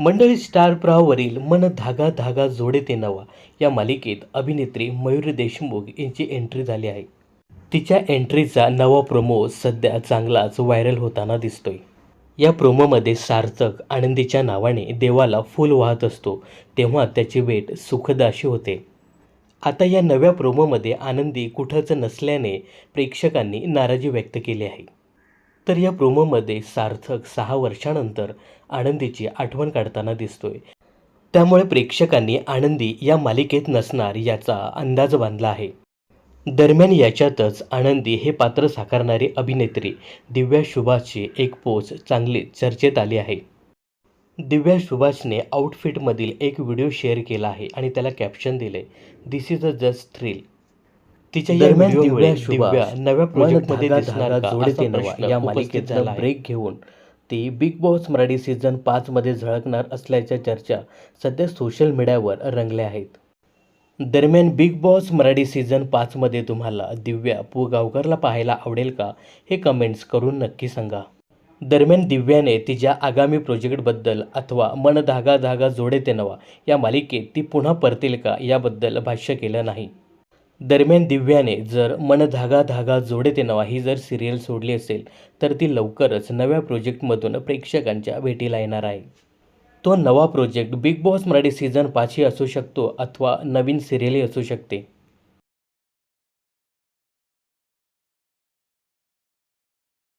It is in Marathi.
मंडळी स्टार प्रवावरील मन धागा धागा जोडे ते नवा या मालिकेत अभिनेत्री मयुरी देशमुख यांची एंट्री झाली आहे. तिच्या एंट्रीचा नवा प्रोमो सध्या चांगलाच व्हायरल होताना दिसतोय. या प्रोमोमध्ये सार्थक आनंदीच्या नावाने देवाला फूल वाहत असतो तेव्हा त्याची भेट सुखद अशी होते. आता या नव्या प्रोमोमध्ये आनंदी कुठंच नसल्याने प्रेक्षकांनी नाराजी व्यक्त केली आहे. तर या प्रोमोमध्ये सार्थक सहा वर्षानंतर आनंदीची आठवण काढताना दिसतोय. त्यामुळे प्रेक्षकांनी आनंदी या मालिकेत नसणार याचा अंदाज बांधला आहे. दरम्यान याच्यातच आनंदी हे पात्र साकारणारी अभिनेत्री दिव्या सुभाषची एक पोच चांगली चर्चेत आली आहे. दिव्या सुभाषने आउटफिटमधील एक व्हिडिओ शेअर केला आहे आणि त्याला कॅप्शन दिले this is a just thrill तिच्या या व्हिडिओमुळे दिव्या नव्या प्रोजेक्टमध्ये दिसणार नवा या. ब्रेक घेऊन ती बिग बॉस मराठी सीझन पाचमध्ये झळकणार असल्याच्या चर्चा सध्या सोशल मीडियावर रंगल्या आहेत. दरम्यान बिग बॉस मराठी सीझन पाचमध्ये तुम्हाला दिव्या पुगावकरला पाहायला आवडेल का हे कमेंट्स करून नक्की सांगा. दरम्यान दिव्याने तिच्या आगामी प्रोजेक्टबद्दल अथवा मन धागा धागा जोडे ते नवा या मालिकेत ती पुन्हा परतेल का याबद्दल भाष्य केलं नाही. दरम्यान दिव्याने जर मन धागा धागा जोडे ते नवा ही जर सिरियल सोडली असेल तर ती लवकरच नव्या प्रोजेक्टमधून प्रेक्षकांच्या भेटीला येणार आहे. तो नवा project Bigg Boss Marathi season पाचही असू शकतो अथवा नवीन सिरियलही असू शकते.